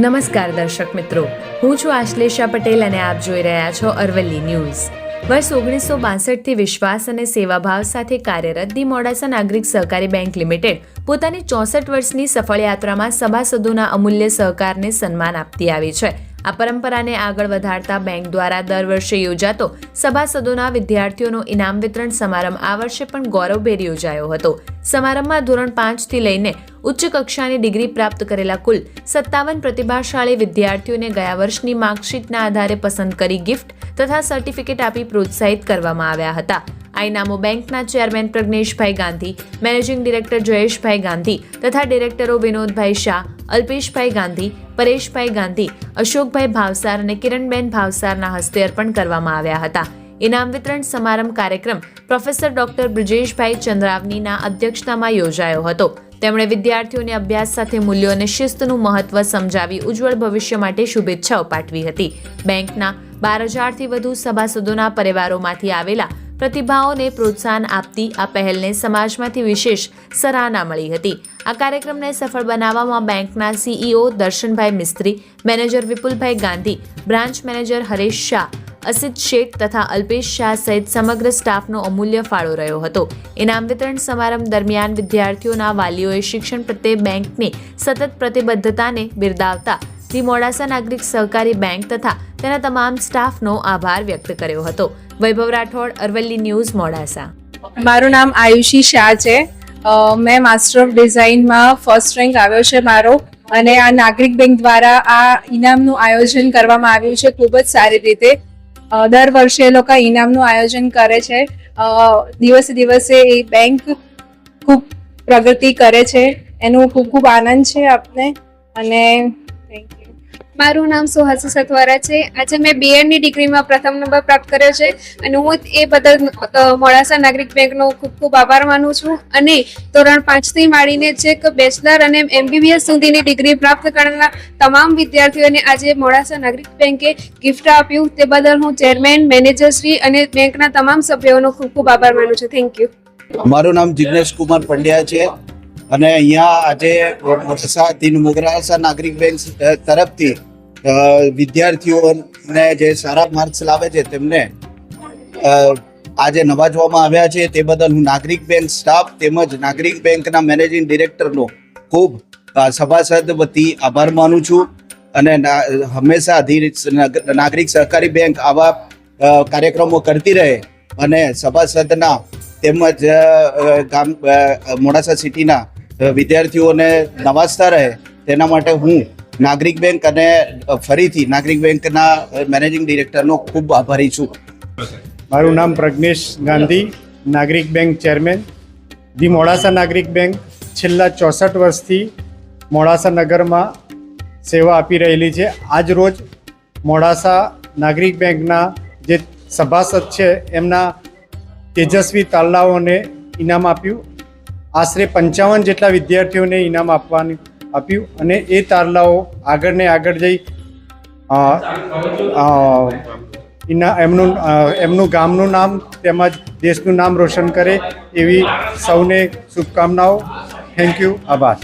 નમસ્કાર દર્શક મિત્રો. હું છું આશ્લેષા પટેલ અને આપ જોઈ રહ્યા છો અરવલ્લી ન્યૂઝ. વર્ષ ઓગણીસો બાસઠથી વિશ્વાસ અને સેવાભાવ સાથે કાર્યરત ધી મોડાસા નાગરિક સહકારી બેંક લિમિટેડ પોતાની ચોસઠ વર્ષની સફળ યાત્રામાં સભાસદોના અમૂલ્ય સહકારને સન્માન આપતી આવી છે. આ પરંપરાને આગળ વધારતા બેંક દ્વારા દર વર્ષે યોજાતો સભાસદોના વિદ્યાર્થીઓનો ઇનામ વિતરણ સમારંભ આ વર્ષે પણ ગૌરવભેર યોજાયો હતો. સમારંભમાં ધોરણ પાંચથી લઈને ઉચ્ચ કક્ષાની ડિગ્રી પ્રાપ્ત કરેલા કુલ સત્તાવન પ્રતિભાશાળી વિદ્યાર્થીઓને ગયા વર્ષની માર્કશીટના આધારે પસંદ કરી ગિફ્ટ તથા સર્ટિફિકેટ આપી પ્રોત્સાહિત કરવામાં આવ્યા હતા. આ ઇનામો બેંકના chairman Pragneshbhai Gandhi, managing director Jayeshbhai Gandhi તથા ડિરેક્ટરો વિનોદભાઈ શાહ, અલ્પેશભાઈ ગાંધી પરેશભાઈ ગાંધી, અશોકભાઈ ભાવસાર અને કિરણબેન ભાવસારના હસ્તે અર્પણ કરવામાં આવ્યા હતા. ઇનામ વિતરણ સમારંભ કાર્યક્રમ પ્રોફેસર ડોક્ટર બ્રિજેશભાઈ ચંદ્રાવનીના અધ્યક્ષતામાં યોજાયો હતો. તેમણે વિદ્યાર્થીઓને અભ્યાસ સાથે મૂલ્યો અને શિસ્તનું મહત્વ સમજાવી ઉજ્જવળ ભવિષ્ય માટે શુભેચ્છાઓ પાઠવી હતી. બેંકના બાર હજારથી વધુ સભાસદોના પરિવારોમાંથી આવેલા પ્રતિભાઓને પ્રોત્સાહન આપતી આ પહેલને સમાજમાંથી વિશેષ સરાહના મળી હતી. આ કાર્યક્રમને સફળ બનાવવામાં બેંકના CEO Darshanbhai Mistry, manager Vipulbhai Gandhi, branch manager Haresh Shah, Asit Sheth તથા અલ્પેશ શાહ સહિત સમગ્ર સ્ટાફનો અમૂલ્ય ફાળો રહ્યો હતો. ઇનામ વિતરણ સમારંભ દરમિયાન વિદ્યાર્થીઓના વાલીઓએ શિક્ષણ પ્રત્યે બેંકની સતત પ્રતિબદ્ધતાને બિરદાવતા ધી મોડાસા નાગરિક સહકારી બેંક તથા તેના તમામ સ્ટાફનો આભાર વ્યક્ત કર્યો હતો. વૈભવ રાઠોડ, અરવલ્લી ન્યૂઝ, મોડાસા. મારું નામ આયુષી શાહ છે. મેં માસ્ટર ઓફ ડિઝાઇનમાં ફર્સ્ટ રેન્ક આવ્યો છે મારો અને આ નાગરિક બેંક દ્વારા આ ઇનામનું આયોજન કરવામાં આવ્યું છે ખૂબ જ સારી રીતે. દર વર્ષે એ લોકો ઇનામનું આયોજન કરે છે. દિવસે દિવસે એ બેંક ખૂબ પ્રગતિ કરે છે. એનું ખૂબ ખૂબ આનંદ છે આપને. અને થેન્ક યુ મારું નામ સુહાસુ સથવારા છે. આજે મેં બીએડની ડિગ્રીમાં પ્રથમ નંબર પ્રાપ્ત કર્યો છે અને હું એ બદલ મોડાસા નાગરિક બેંકનો ખૂબ ખૂબ આભાર માનું છું અને ધોરણ પાંચથી માંડીને છેક બેચલર અને એમબીબીએસ સુધીની ડિગ્રી પ્રાપ્ત કરનાર તમામ વિદ્યાર્થીઓને આજે મોડાસા નાગરિક બેંકે ગિફ્ટ આપ્યું. તે બદલ હું ચેરમેન મેનેજરશ્રી અને બેંકના તમામ સભ્યોનો ખૂબ ખૂબ આભાર માનું છું. થેન્ક યુ મારું નામ જિગ્નેશ કુમાર પંડ્યા છે અને અહીંયા આજે મોડાસા તીન મોગરાસા નાગરિક બેંક તરફથી વિદ્યાર્થીઓને જે સારા માર્ક્સ લાવે છે તેમને આજે નવાજવામાં આવ્યા છે તે બદલ હું નાગરિક બેંક સ્ટાફ તેમજ નાગરિક બેંકના મેનેજિંગ ડિરેક્ટરનો ખૂબ સભાસદ વતી આભાર માનું છું. અને હંમેશા નાગરિક સહકારી બેંક આવા કાર્યક્રમો કરતી રહે અને સભાસદના તેમજ ગામ મોડાસા સિટીના વિદ્યાર્થીઓને નવાજતા રહે તેના માટે હું નાગરિક બેંક અને ફરીથી નાગરિક બેંકના મેનેજિંગ ડિરેક્ટરનો ખૂબ આભારી છું. મારું નામ પ્રજ્ઞેશ ગાંધી, નાગરિક બેંક ચેરમેન. ધી મોડાસા નાગરિક બેંક છેલ્લા ચોસઠ વર્ષથી મોડાસા નગરમાં સેવા આપી રહેલી છે. આજ રોજ મોડાસા નાગરિક બેંકના જે સભાસદ છે, એમના તેજસ્વી તાલલાઓને ઇનામ આપ્યું. આશરે પંચાવન જેટલા વિદ્યાર્થીઓને ઇનામ આપવાનું આપ્યું અને એ તારલાઓ આગળ ને આગળ જઈ એના એમનું એમનું ગામનું નામ તેમજ દેશનું નામ રોશન કરે એવી સૌને શુભકામનાઓ. થેન્ક યુ આભાર.